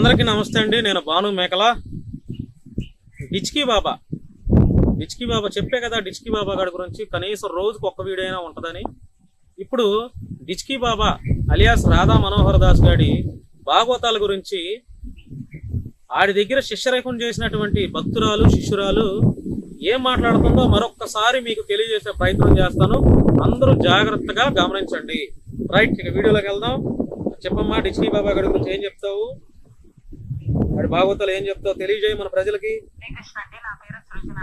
అందరికీ నమస్తే అండి. నేను భాను మేకల. డిచ్కీ బాబా. డిచ్కీ బాబా చెప్పే కదా డిచ్కీ బాబా గారి గురించి. కనీసం రోజుకు ఒక్క వీడియో అయినా ఉంటుందని. ఇప్పుడు డిచ్కీ బాబా అలియాస్ రాధా మనోహర్ దాస్ గారి భాగవతాల గురించి ఆడి దగ్గర శిష్యరేఖం చేసినటువంటి భక్తురాలు శిష్యురాలు ఏం మాట్లాడుతుందో మరొక్కసారి మీకు తెలియజేసే ప్రయత్నం చేస్తాను. అందరూ జాగ్రత్తగా గమనించండి. రైట్ ఇక వీడియోలోకి వెళ్దాం. చెప్పమ్మా డిచ్కీ బాబా గారి గురించి ఏం చెప్తావు? వాడి భాగవతాలు ఏం చెప్తావు? తెలియజేయ మన ప్రజలకి. అండి నా పేరు సృజన.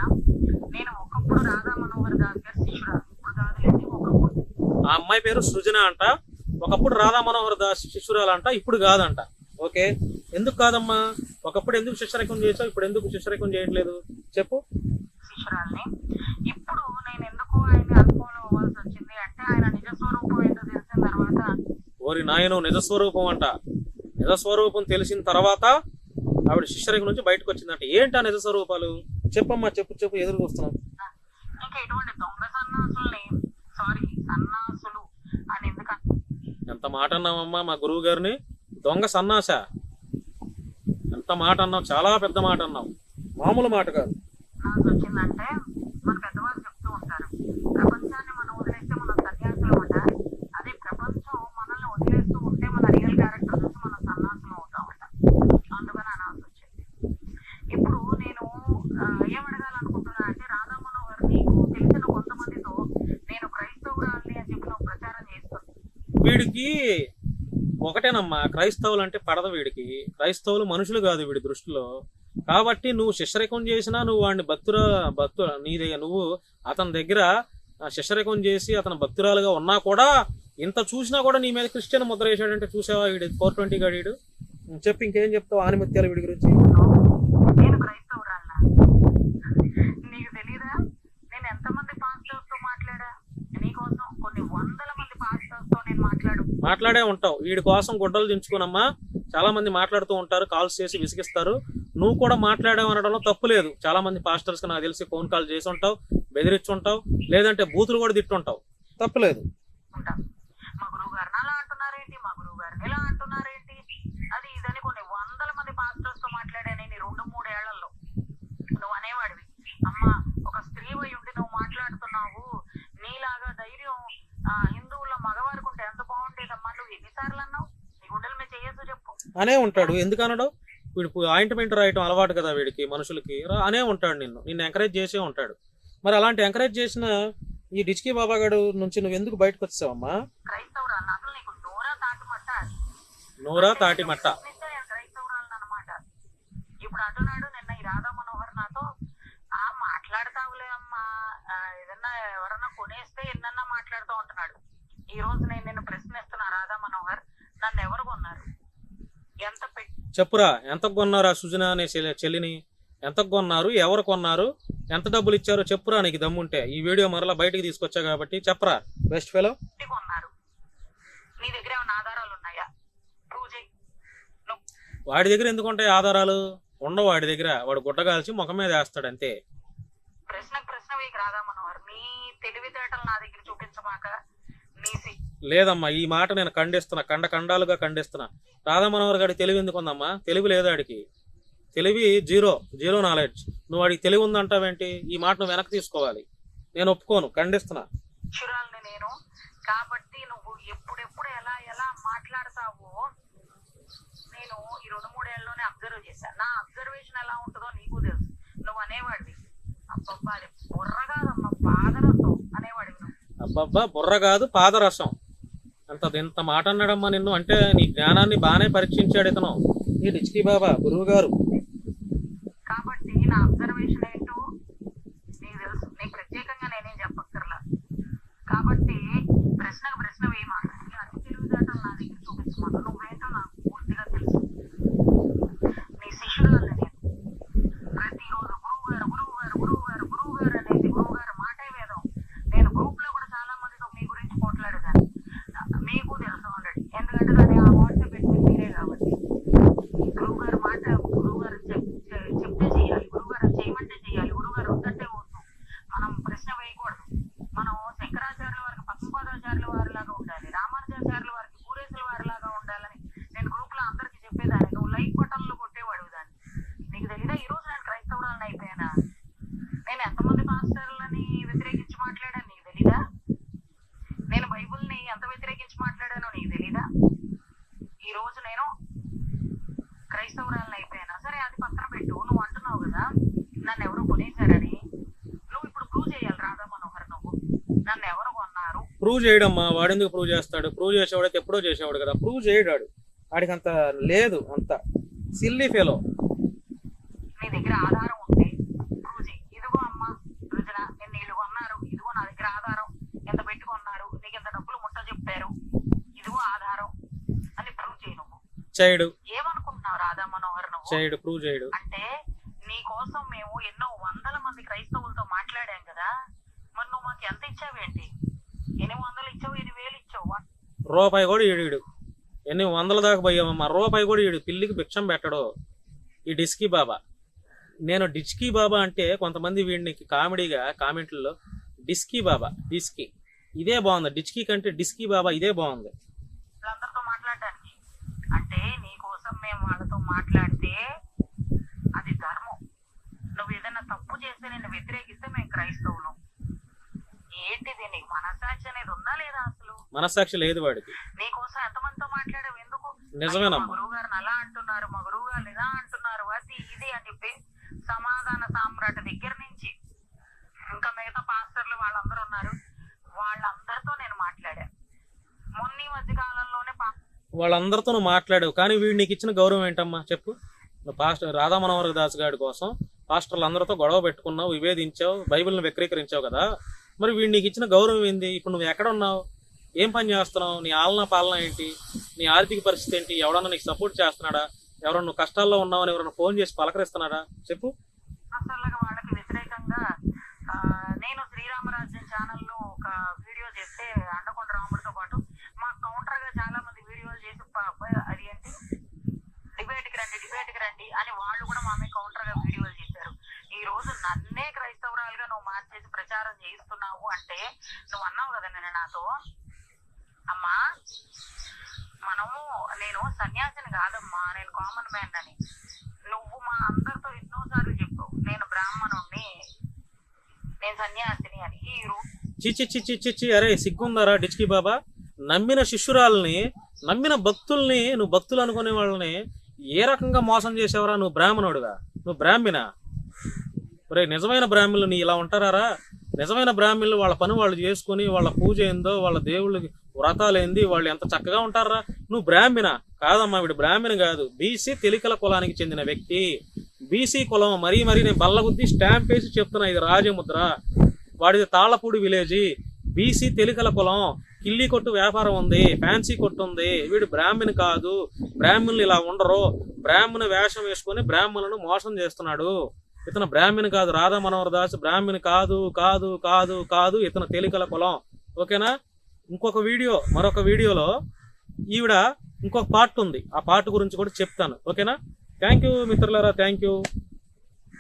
నేను ఒకప్పుడు రాధా మనోహర్ దాస్ గారి శిష్యురాలు ఇప్పుడు కాదులేండి ఒకప్పుడు? ఆ అమ్మాయి పేరు సృజన అంట. ఒకప్పుడు రాధా మనోహర్ దాస్ శిష్యురాలంట ఇప్పుడు కాదంట. ఓకే? ఎందుకు కాదమ్మా? ఒకప్పుడు ఎందుకు శిష్యరేఖం చేసావు ఇప్పుడు ఎందుకు శిష్యరేఖం చేయట్లేదు? చెప్పు. శిష్యురాల్ని ఇప్పుడు నేను ఎందుకు అవ్వాల్సి వచ్చింది? అంటే ఆయన నిజ స్వరూపం ఏంటో తెలిసిన తర్వాత ఓరి నాయను నిజస్వరూపం అంట. నిజస్వరూపం తెలిసిన తర్వాత ఆవిడ శిష్యరేఖ నుంచి బయటకు వచ్చిందంట. ఏంటా నిజస్వరూపాలు చెప్పమ్మా చెప్పు చెప్పు ఎదురు చూస్తున్నాం ఇంకా ఇటువంటి దొంగ సన్నాసుల్ని సారీ సన్నాసులు అని ఎందుకు ఎంత మాట అన్నామమ్మా మా గురువు గారిని? దొంగ సన్నాస. ఎంత మాట అన్నావు? చాలా పెద్ద మాట అన్నావు. మామూలు మాట కాదు. వచ్చిందంటే మన పెద్దవాళ్ళు చెప్తూ ఉంటారు ప్రపంచాన్ని మనం వదిలేస్తే మనం సన్యాసులు అంటారు అదే ప్రపంచం మనల్ని వదిలేస్తూ ఉంటే మన రియల్ క్యారెక్టర్ నుంచి మనం సన్యాసులు అవుతామంట అందుకని అనాల్సి వచ్చింది ఇప్పుడు నేను ఆ, ఏం అడగాలనుకుంటున్నా అంటే రాధా మనోహర్ నీకు తెలిసిన కొంతమందితో నేను క్రైస్తవురాల్ని అని చెప్పి నువ్వు ప్రచారం చేస్తుంది వీడికి ఒకటేనమ్మా క్రైస్తవులు అంటే పడదు వీడికి. క్రైస్తవులు మనుషులు కాదు వీడి దృష్టిలో. కాబట్టి నువ్వు శిష్యరేఖం చేసినా నువ్వు వాడిని భక్తురా భక్తు నీ దగ్గర నువ్వు అతని దగ్గర ఆ, చేసి అతను భక్తురాలుగా ఉన్నా కూడా ఇంత చూసినా కూడా నీ మీద క్రిస్టియన్ ముద్ర వేసాడంటే చూసావా వీడు? ఫోర్ ట్వంటీ గాడు చెప్పి ఇంకేం చెప్తావు ఆనిమత్యాలు వీడి గురించి నేను క్రైస్తవురాల్నా నీకు తెలీదా నేను ఎంతమంది పాస్టర్స్తో మాట్లాడా నీకోసం కొన్ని వందల మంది పాస్టర్స్తో నేను మాట్లాడే ఉంటావు. వీడి కోసం గుడ్డలు దించుకునమ్మా. చాలా మంది మాట్లాడుతూ ఉంటారు కాల్స్ చేసి విసిగిస్తారు. నువ్వు కూడా మాట్లాడావు అనడంలో తప్పు లేదు. చాలా మంది పాస్టర్స్ నాకు తెలిసి ఫోన్ కాల్ చేసి ఉంటావు బెదిరించి ఉంటావు లేదంటే బూతులు కూడా తిట్టుంటావు తప్పలేదు ఉంటా మా గురువు గారిని అలా అంటున్నారేంటి మా గురువు గారిని ఇలా అంటున్నారేంటి అది ఇదని కొన్ని వందల మంది పాస్టర్స్తో మాట్లాడాను నేను ఈ రెండు మూడేళ్ళలో నువ్వు అనేవాడివి అమ్మా ఒక స్త్రీ అయి ఉండి నువ్వు మాట్లాడుతున్నావు నీలాగా ధైర్యం ఆ, హిందువుల్లో మగవారికి ఉంటే ఎంత బాగుండేదమ్మా నువ్వు ఎన్నిసార్లు అన్నావు నీ గుండెల మీద చేయొచ్చు చెప్పు అనే ఉంటాడు. ఎందుకనడు వీడు ఆయింట్మెంట్ రాయటం అలవాటు కదా వీడికి మనుషులకి. రా- అనే ఉంటాడు నిన్ను. నిన్ను ఎంకరేజ్ చేసే ఉంటాడు. మరి అలాంటి ఎంకరేజ్ చేసిన ఈ డిచ్కీ బాబాగాడు నుంచి నువ్వు ఎందుకు బయటకు వచ్చావమ్మా? క్రైస్తవురాలు నీకు నోరా నోరా తాటి మట్ట. నిజంగా ఇప్పుడు అంటున్నాడు నిన్న ఈ రాధా మనోహర్ నాతో ఆ మాట్లాడతావులే అమ్మా. ఏదన్నా ఎవరన్నా కొనేస్తే ఎన్నన్నా మాట్లాడుతూ ఉంటున్నాడు ఈ రోజు నేను నిన్ను ప్రశ్నిస్తున్నా రాధా మనోహర్ నన్ను ఎవరు కొన్నారు ఎంత పెట్టి చెప్పురా ఎంతకు కొన్నారు ఆ సుజన అనే చెల్లి- చెల్లిని? ఎంతకు కొన్నారు? ఎవరు కొన్నారు? ఎంత డబ్బులు ఇచ్చారో చెప్పురా నీకు దమ్ముంటే. ఈ వీడియో మరలా బయటికి తీసుకొచ్చా కాబట్టి చెప్పరా. Best fellow. వాడి దగ్గర ఎందుకు ఉంటాయి ఆధారాలు? ఉండవు వాడి దగ్గర. వాడు గుడ్డ కాల్చి ముఖం మీద వేస్తాడు అంతే. ప్రశ్న వేయకు రాధా మనోహర్ నీ తెలివితేటలు నా దగ్గర చూపించమాక నీ సి- లేదమ్మా ఈ మాట నేను ఖండిస్తున్నా కండ ఖండాలుగా ఖండిస్తున్నా. రాధా మనోహర్ గారికి తెలివి ఎందుకు ఉందమ్మా? తెలివి లేదు ఆడికి. తెలివి జీరో జీరో నాలెడ్జ్. నువ్వు వాడికి తెలివి ఉందంటావేంటి? ఈ మాట నువ్వు వెనక్కి తీసుకోవాలి. నేను ఒప్పుకోను ఖండిస్తున్నా. నేను కాబట్టి నువ్వు ఎప్పుడెప్పుడు ఎలా ఎలా మాట్లాడతావో నేను ఈ రెండు మూడేళ్ళలోనే అబ్జర్వ్ చేశాను నా అబ్జర్వేషన్ ఎలా ఉంటుందో నీకు తెలుసు. నువ్వు అనేవాడివి. అబ్బబ్బా అది బుర్రగాదమ్మ పాదరసం అనేవాడివి నువ్వు. అబ్బబ్బా బుర్ర కాదు పాదరసం. అంత ఇంత మాట అన్నాడమ్మా నిన్ను. అంటే నీ జ్ఞానాన్ని బాగానే పరీక్షించాడు ఇతను. ఈ డిచ్కీ బాబా గురువు గారు. కాబట్టి నా అబ్జర్వేషన్ ఏంటో నీకు తెలుసు. నీకు ప్రత్యేకంగా నేనేం చెప్పక్కర్లా. కాబట్టి ప్రశ్నకు ప్రశ్న వేయమా అన్ని తెలివితేటలు నా దగ్గర చూపించమా నువ్వేంటో నాకు పూర్తిగా తెలుసు నీ శిష్యురాలు నేను ప్రతిరోజు గురువు గారు గురువు గారు గురువు గారు గురువు గారు అనేసి గురువు గారు మాటే వేదం నేను గ్రూప్లో కూడా చాలా మందితో మీ గురించి మాట్లాడేదాన్ని మీకు తెలుసు ఆల్రెడీ ఎందుకంటే దాన్ని ఆ వాట్సాప్ పెట్టింది మీరే కాబట్టి గురువు గారు మాట గురువు గారు ప్రూవ్ చేయడమ్మా వాడెందుకు ప్రూవ్ చేస్తాడు? ప్రూవ్ చేసేవాడైతే ఎప్పుడో చేసేవాడు కదా ప్రూవ్ చేయడాడు. వాడికి అంత లేదు అంత. సిల్లీ ఫెలో నీ దగ్గర ఆధారం ఉంది. ప్రూవ్ ఇదిగో అమ్మ రుజన కొన్నారు. ఇదిగో నా దగ్గర ఆధారం. ఎంత పెట్టుకున్నారు? నీకు ఎంత డబ్బులు ముట్ట చెప్పారు? ఇదిగో ఆధారం. అని ప్రూవ్ చేయి నువ్వు. చేయడు. ఏమనుకుంటున్నావు రాధా మనోహర్ నువ్వు? చేయడు ప్రూవ్ చేయడు. అంటే నీ కోసం మేము ఎన్నో వందల మంది క్రైస్తవులతో మాట్లాడాం కదా. మరి నువ్వు మాకు ఎంత ఇచ్చావేంటి? రూపాయి కూడా ఈడు ఎన్ని వందల దాకా పోయామమ్మా రూపాయి కూడా ఈడు పిల్లికి భిక్షం పెట్టడు. ఈ డిస్కీ బాబా. నేను డిస్కీ బాబా అంటే కొంతమంది వీడిని కామెడీగా కామెంట్లలో డిస్కీ బాబా డిస్కీ. ఇదే బాగుంది. డిస్కీ కంటే డిస్కీ బాబా ఇదే బాగుంది. మాట్లాడడానికి. అంటే నీ కోసం మేము వాళ్ళతో మాట్లాడితే అది ధర్మం. నువ్వు ఏదైనా తప్పు చేస్తే నేను వ్యతిరేకిస్తే మేము క్రైస్తవులు. ఏంటిది నీకు మనసాక్షి అనేది ఉందా లేదా అసలు? మనస్సాక్షి లేదు వాడికి. నీ కోసం ఎంతమందితో మాట్లాడావు? ఎందుకు? నిజమేనమ్మా. గురువు గారిని అలా అంటున్నారు మా గురువు గారు ఇలా అంటున్నారు అది ఇది అని చెప్పి సమాధాన సామ్రాట్ దగ్గర నుంచి ఇంకా మిగతా పాస్టర్లు వాళ్ళందరూ ఉన్నారు. వాళ్ళందరితో నేను మాట్లాడా. మొన్న ఈ మధ్య కాలంలోనే వాళ్ళందరితో నువ్వు మాట్లాడావు కానీ వీడు నీకు ఇచ్చిన గౌరవం ఏంటమ్మా చెప్పు. నువ్వు పాస్టర్ రాధా మనోహర్ దాస్ గారి కోసం పాస్టర్లు అందరితో గొడవ పెట్టుకున్నావు విభేదించావు బైబిల్ని వక్రీకరించావు కదా. మరి వీడు నీకు ఇచ్చిన గౌరవం ఏంది? ఇప్పుడు నువ్వు ఎక్కడ ఉన్నావు? ఏం పని చేస్తున్నావు? నీ ఆలన పాలన ఏంటి? నీ ఆర్థిక పరిస్థితి ఏంటి? ఎవడన్నా నీకు సపోర్ట్ చేస్తున్నాడా? ఎవరన్నా నువ్వు కష్టాల్లో ఉన్నావని ఎవరన్నా ఫోన్ చేసి పలకరిస్తున్నాడా? చెప్పు. అసలు వాళ్ళకి వ్యతిరేకంగా నేను శ్రీరామరాజ్యం ఛానల్ ఒక వీడియో చేస్తే అండకొండ రాముడితో పాటు మా కౌంటర్గా చాలా మంది వీడియోలు చేసి ప- ప- అది ఏంటి డిబేట్కి రండి డిబేట్కి రండి అని వాళ్ళు కూడా మా మీద కౌంటర్గా వీడియోలు చేశారు ఈ రోజు నన్నే క్రైస్తవురాలుగా నువ్వు మార్చేసి ప్రచారం చేయిస్తున్నావు అంటే నువ్వు అన్నావు కదా నేను నాతో అమ్మా మనము నేను సన్యాసిని కాదమ్మా నేను కామన్ మ్యాన్ అని. నువ్వు మా అందరితో ఎన్నోసార్లు చెప్పు నేను బ్రాహ్మణుణ్ణి నేను సన్యాసిని అని. ఈ చిచి చిచి చిచి అరే సిగ్గుందారా డిచ్కి బాబా? నమ్మిన శిష్యురాల్ని నమ్మిన భక్తుల్ని నువ్వు భక్తులు అనుకునే వాళ్ళని ఏ రకంగా మోసం చేసేవరా నువ్వు బ్రాహ్మణుడుగా నువ్వు బ్రాహ్మిణ ఒరే నిజమైన బ్రాహ్మణులు నీ ఇలా ఉంటారా నిజమైన బ్రాహ్మణులు వాళ్ళ పని వాళ్ళు చేసుకుని వాళ్ళ పూజ ఏందో వాళ్ళ దేవుళ్ళకి వ్రతాలు ఏంది వాళ్ళు ఎంత చక్కగా ఉంటారా? నువ్వు బ్రాహ్మణ? కాదమ్మా వీడు బ్రాహ్మణ కాదు. బీసీ తెలికల కులానికి చెందిన వ్యక్తి. బీసీ కులం మరీ మరీ నేను బల్లగుద్ది స్టాంప్ వేసి చెప్తున్నా ఇది రాజముద్ర. వాడిది తాళ్ళపూడి విలేజ్. బీసీ తెలికల కులం కిల్లి కొట్టు వ్యాపారం ఉంది ఫ్యాన్సీ కొట్టు ఉంది. వీడు బ్రాహ్మణ్ కాదు. బ్రాహ్మణులు ఇలా ఉండరు. బ్రాహ్మణ వేషం వేసుకొని బ్రాహ్మణులను మోసం చేస్తున్నాడు. ఇతను బ్రాహ్మణ్ కాదు. రాధా మనోహర్ దాస్ బ్రాహ్మణ్ కాదు కాదు కాదు కాదు. ఇతను తెలికల కులం. ఓకేనా? ఇంకొక వీడియో మరొక వీడియోలో ఈవిడ ఇంకొక పార్ట్ ఉంది. ఆ పార్ట్ గురించి కూడా చెప్తాను. ఓకేనా? థ్యాంక్ యూ మిత్రులారా థ్యాంక్ యూ